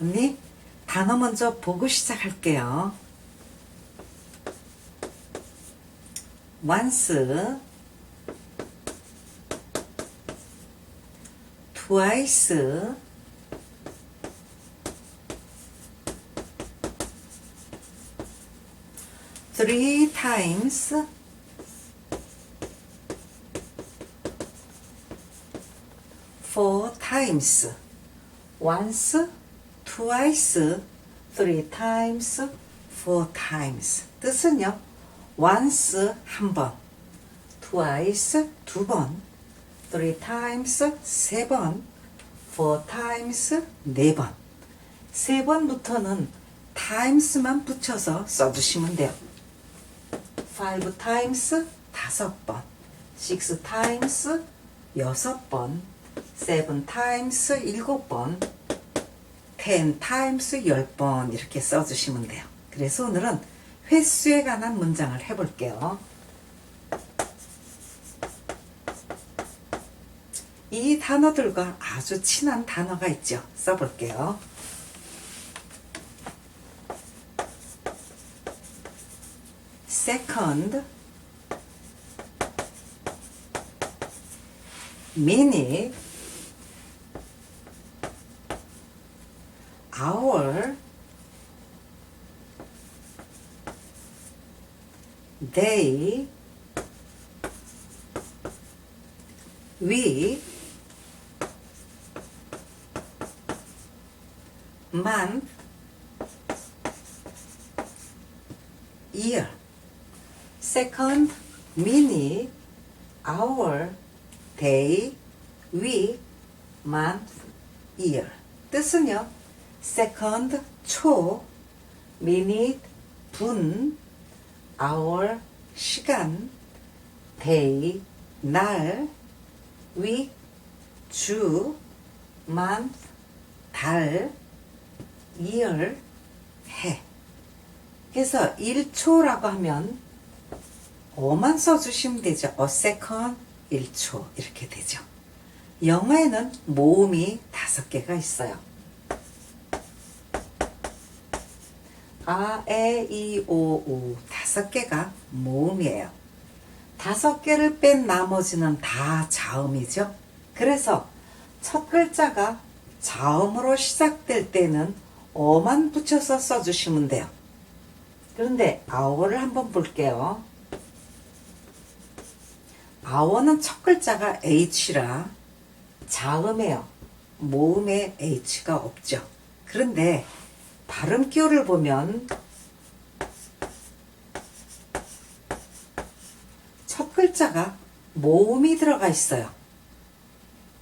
언니, 단어 먼저 보고 시작할게요. once, twice, three times, four times, once, twice, three times, four times. 뜻은요. once 한 번, twice 두 번, three times 세 번, four times 네 번. 세 번부터는 times만 붙여서 써주시면 돼요. five times 다섯 번, six times 여섯 번, seven times 일곱 번, ten times 열번 이렇게 써주시면 돼요. 그래서 오늘은 횟수에 관한 문장을 해볼게요. 이 단어들과 아주 친한 단어가 있죠. 써볼게요. second, minute, hour, day, week, month, year. second, minute, hour, day, week, month, year. 뜻은요. second, 초, minute, 분, hour, 시간, day, 날, week, 주, month, 달, year, 해. 그래서 1초라고 하면 어만 써주시면 되죠. a second, 1초 이렇게 되죠. 영어에는 모음이 다섯 개가 있어요. 아, 에, 이, 오, 우 다 섯 개가 모음이에요. 다섯 개를 뺀 나머지는 다 자음이죠. 그래서 첫 글자가 자음으로 시작될 때는 어만 붙여서 써주시면 돼요. 그런데 아워를 한번 볼게요. 아워는 첫 글자가 H라 자음에요. 모음에 H가 없죠. 그런데 발음 기호를 보면 글자가 모음이 들어가 있어요.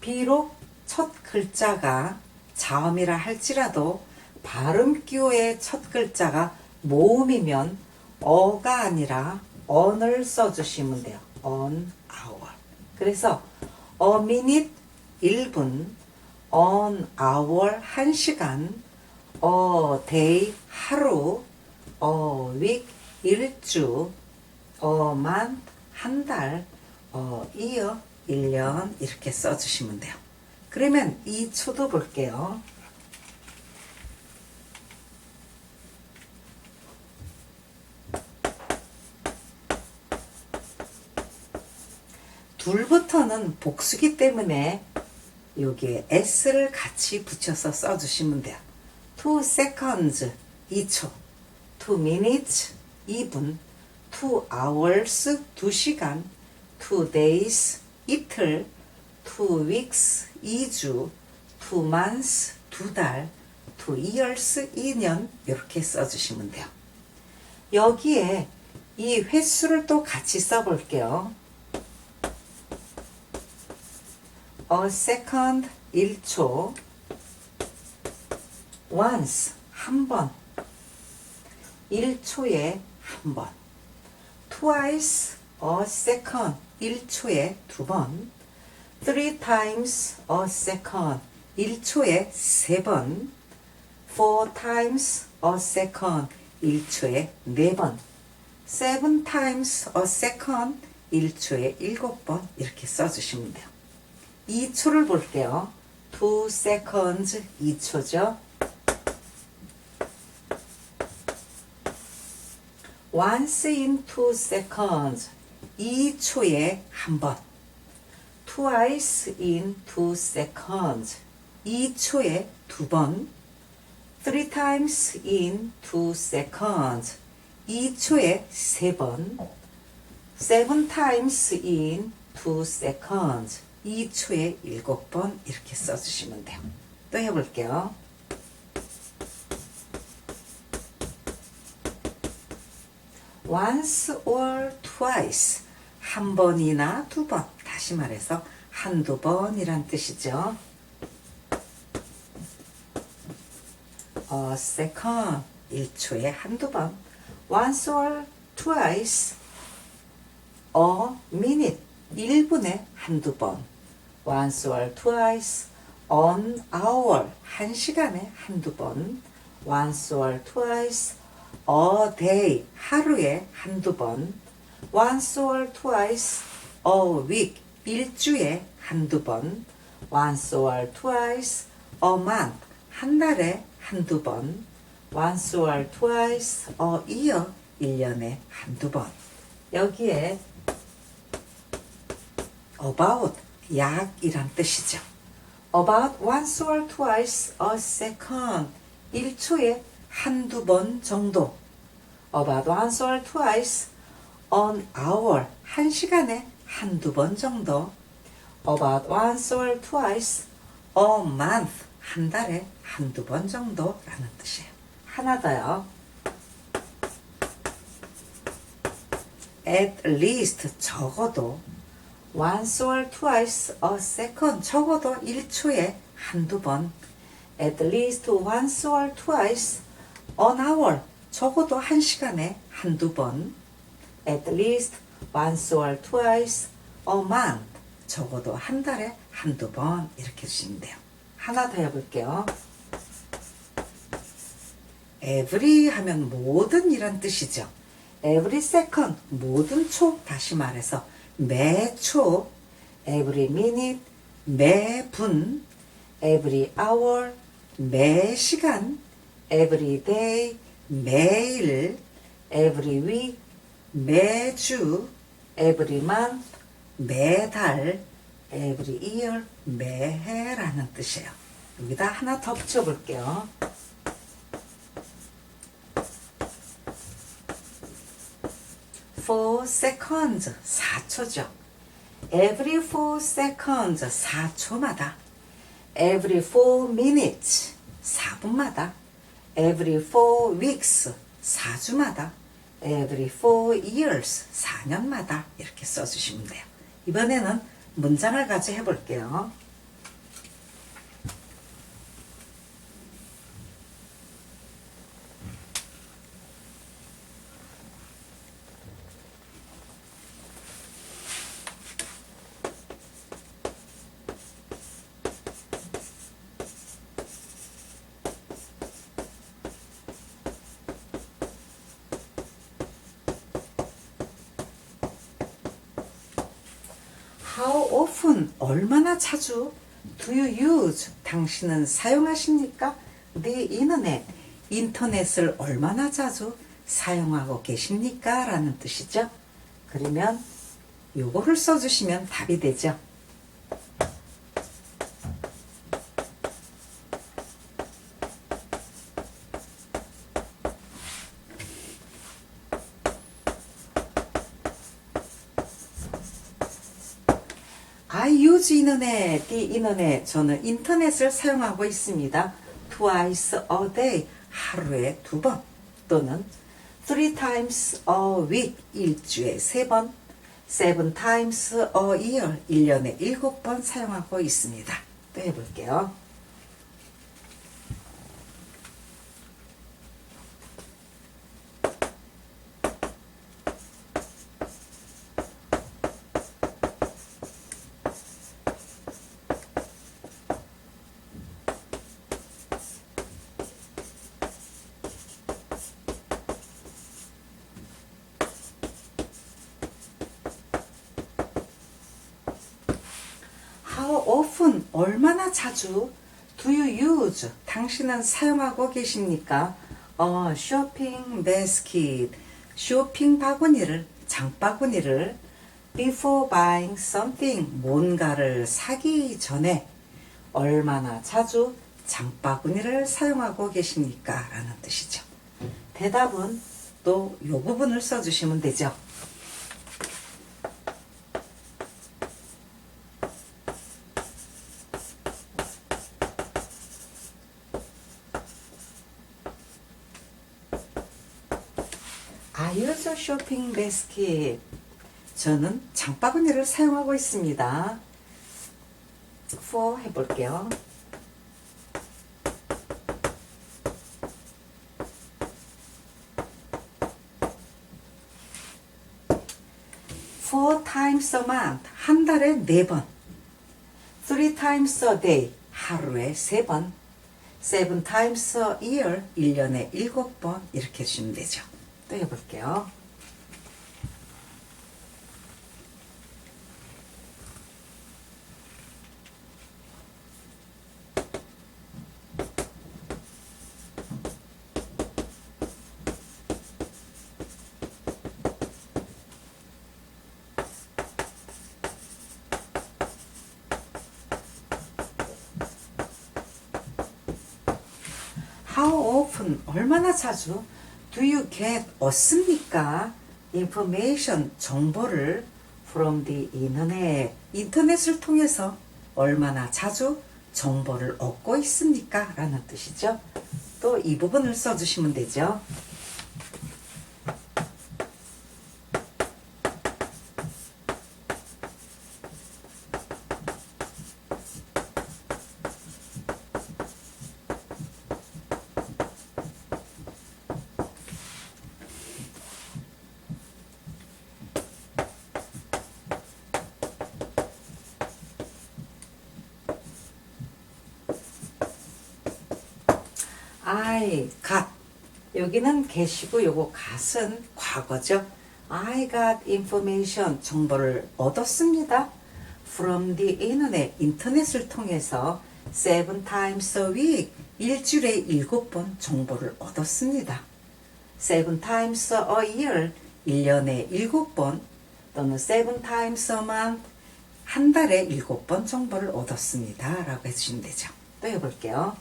비록 첫 글자가 자음이라 할지라도 발음 기호의 첫 글자가 모음이면 어가 아니라 on을 써주시면 돼요. on hour. 그래서 a minute 1분, on hour 1시간, a day 하루, a week 일주, a month 한 달, a year 1년 이렇게 써주시면 돼요. 그러면 이 초도 볼게요. 둘부터는 복수기 때문에 여기에 s를 같이 붙여서 써주시면 돼요. 2 seconds 2초, 2 minutes 2분, 2 hours 2시간, 2 days 이틀, 2 weeks 2주, 2 months 2달, 2 years 2년 이렇게 써주시면 돼요. 여기에 이 횟수를 또 같이 써볼게요. a second 1초 once 한 번 1초에 한 번 twice a second 1초에 두 번 three times a second 1초에 세 번 four times a second 1초에 네 번 seven times a second 1초에 일곱 번 이렇게 써주시면 돼요. 2초를 볼게요. 2 seconds 2초죠. Once in two seconds 2초에 한 번. twice in two seconds 2초에 두 번. three times in two seconds 2초에 세 번. seven times in two seconds 2초에 일곱 번 이렇게 써주시면 돼요. 또 해볼게요. Once or twice 한 번이나 두 번 다시 말해서 한두 번이란 뜻이죠. a second 1초에 한두 번 once or twice a minute 1분에 한두 번 once or twice an hour 1시간에 한두 번 once or twice a day 하루에 한두 번 once or twice a week 일주에 한두 번 once or twice a month 한 달에 한두 번 once or twice a year 1년에 한두 번 여기에 about 약이란 뜻이죠. about once or twice a second 1초에 한두 번 정도 about once or twice an hour 한 시간에 한두 번 정도 about once or twice a month 한 달에 한두 번 정도라는 뜻이에요. 하나 더요. at least 적어도 once or twice a second 적어도 1초에 한두 번 at least once or twice an hour 적어도 한 시간에 한두 번 at least once or twice a month 적어도 한 달에 한두 번 이렇게 주시면 돼요. 하나 더 해볼게요. every 하면 모든 이란 뜻이죠. every second 모든 초 다시 말해서 매초 every minute 매분 every hour 매 시간 every day 매일 every week 매주 every month 매달 every year 매해라는 뜻이에요. 여기다 하나 더 붙여볼게요. four seconds 4초죠. every four seconds 4초마다 every four minutes 4분마다 every four weeks 4주마다 every four years 4년마다 이렇게 써주시면 돼요. 이번에는 문장을 가지 해볼게요. How often 얼마나 자주 do you use 당신은 사용하십니까? the internet 인터넷을 얼마나 자주 사용하고 계십니까? 라는 뜻이죠. 그러면 요거를 써주시면 답이 되죠. The internet. 저는 인터넷을 사용하고 있습니다. Twice a day, 하루에 두 번. 또는 three times a week, 일주에 세 번. seven times a year, 1년에 일곱 번 사용하고 있습니다. 또 해볼게요. How often 얼마나 자주 do you use 당신은 사용하고 계십니까? 어, shopping basket 쇼핑 바구니를 장바구니를 before buying something 뭔가를 사기 전에 얼마나 자주 장바구니를 사용하고 계십니까? 라는 뜻이죠. 대답은 또이 부분을 써주시면 되죠. I shopping basket. 저는 장바구니를 사용하고 있습니다. for 해볼게요. four times a month 한 달에 네 번. three times a day 하루에 세 번. seven times a year 1년에 일곱 번 이렇게 해주시면 되죠. 또 해볼게요. How often 얼마나 자주 do you get 얻습니까? information 정보를 from the internet 인터넷을 통해서 얼마나 자주 정보를 얻고 있습니까? 라는 뜻이죠. 또 이 부분을 써주시면 되죠. I got 여기는 get이고 요거 got은 과거죠. I got information 정보를 얻었습니다. From the internet 인터넷을 통해서 seven times a week 일주일에 일곱 번 정보를 얻었습니다. seven times a year 1년에 일곱 번 또는 seven times a month 한 달에 일곱 번 정보를 얻었습니다. 라고 해주시면 되죠. 또 해볼게요.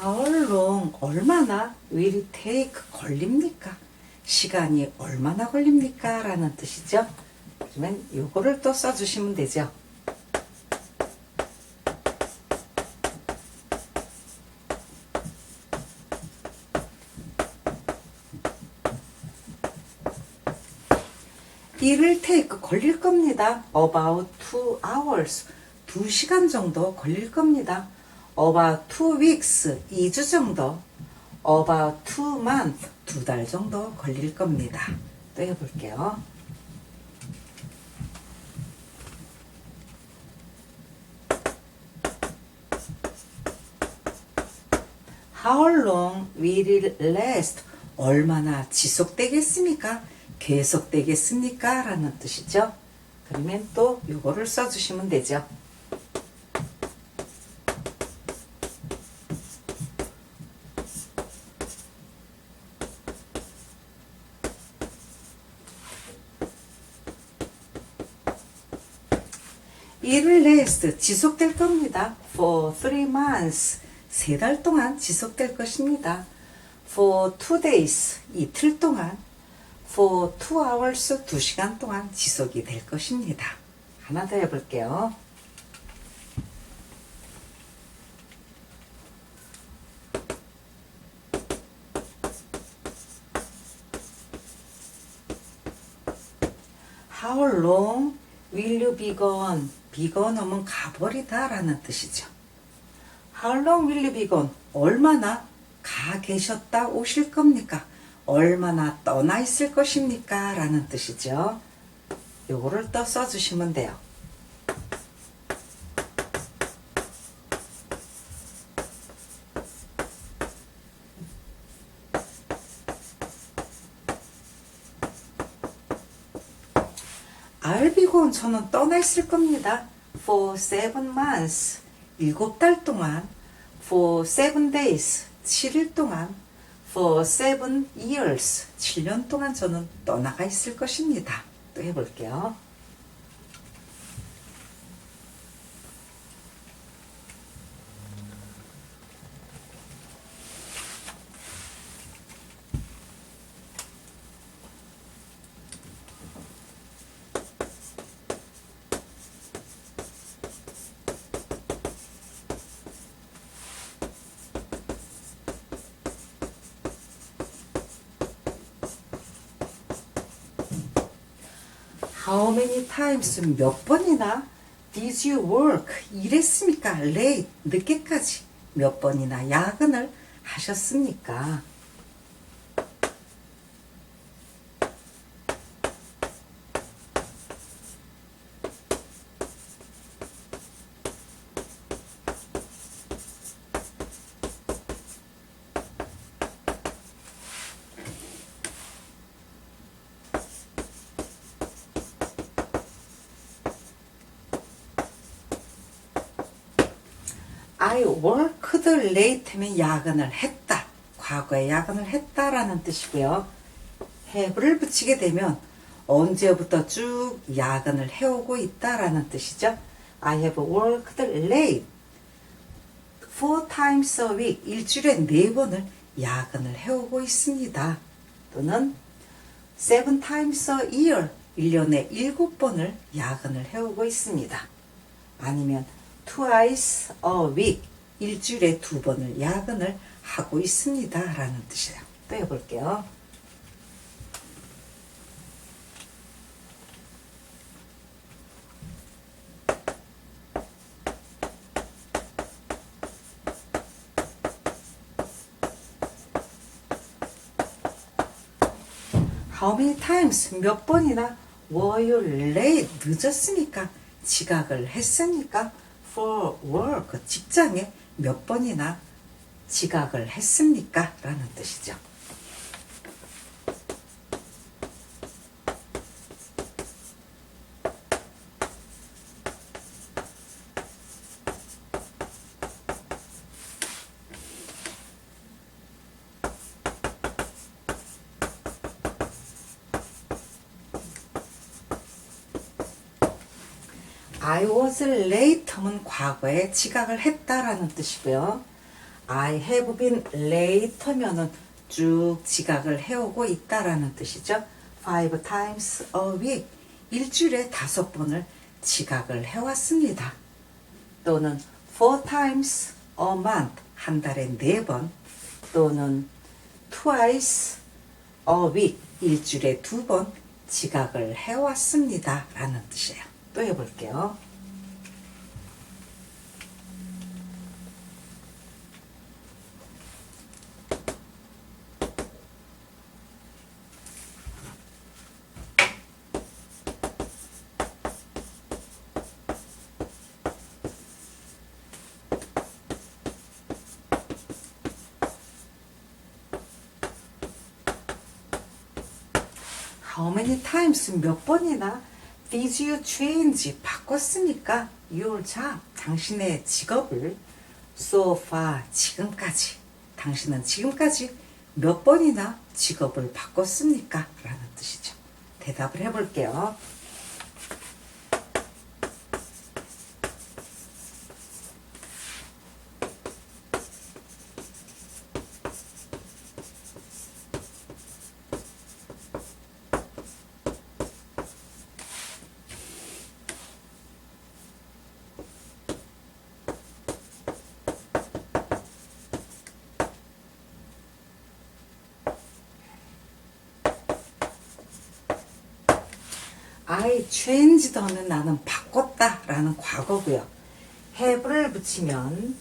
How long 얼마나 will take 걸립니까? 시간이 얼마나 걸립니까? 라는 뜻이죠. 그러면 요거를 또 써주시면 되죠. 일을 take 걸릴 겁니다. About two hours. 두 시간 정도 걸릴 겁니다. About two weeks. 2주 정도. About two months. 두 달 정도 걸릴 겁니다. 또 해볼게요. How long will it last? 얼마나 지속되겠습니까? 계속되겠습니까? 라는 뜻이죠. 그러면 또 요거를 써주시면 되죠. Last 지속될 겁니다. For three months 세 달 동안 지속될 것입니다. For two days 이틀 동안 For two hours 두 시간 동안 지속이 될 것입니다. 하나 더 해볼게요. How long gone? be gone 하면 가버리다 라는 뜻이죠. How long will you be gone? 얼마나 가 계셨다 오실 겁니까? 얼마나 떠나 있을 것입니까? 라는 뜻이죠. 요거를 또 써주시면 돼요. Gone 저는 떠나 있을 겁니다. For seven months 일곱 달 동안 For seven days 7일 동안 For seven years 7년 동안 저는 떠나가 있을 것입니다. 또 해볼게요. How many times 몇 번이나 did you work 일했습니까? late 늦게까지 몇 번이나 야근을 하셨습니까? I worked late 하면 야근을 했다. 과거에 야근을 했다라는 뜻이고요. have를 붙이게 되면 언제부터 쭉 야근을 해오고 있다라는 뜻이죠. I have worked late four times a week 일주일에 네 번을 야근을 해오고 있습니다. 또는 seven times a year 1년에 일곱 번을 야근을 해오고 있습니다. 아니면 twice a week 일주일에 두 번을 야근을 하고 있습니다. 라는 뜻이에요. 또 해볼게요. How many times 몇 번이나 were you late? 늦었으니까? 지각을 했으니까 for work 직장에 몇 번이나 지각을 했습니까? 라는 뜻이죠. I was late 하면 과거에 지각을 했다라는 뜻이고요. I have been late 하면은 쭉 지각을 해오고 있다라는 뜻이죠. Five times a week 일주일에 다섯 번을 지각을 해왔습니다. 또는 four times a month 한 달에 네 번 또는 twice a week 일주일에 두 번 지각을 해왔습니다. 라는 뜻이에요. 또 해볼게요. Many times 몇 번이나 did you change 바꿨습니까? Your job 당신의 직업을 so far 지금까지 당신은 지금까지 몇 번이나 직업을 바꿨습니까? 라는 뜻이죠. 대답을 해볼게요. I changed 하면 나는 바꿨다 라는 과거고요. have를 붙이면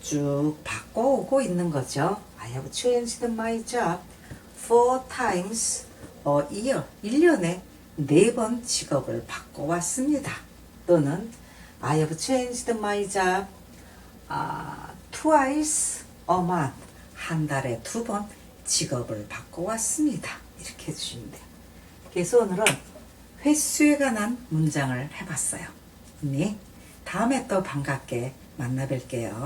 쭉 바꿔오고 있는 거죠. I have changed my job four times a year. 1년에 네 번 직업을 바꿔왔습니다. 또는 I have changed my job 아, twice a month. 한 달에 두 번 직업을 바꿔왔습니다. 이렇게 해주시면 돼요. 그래서 오늘은 횟수에 관한 문장을 해봤어요. 네. 다음에 또 반갑게 만나 뵐게요.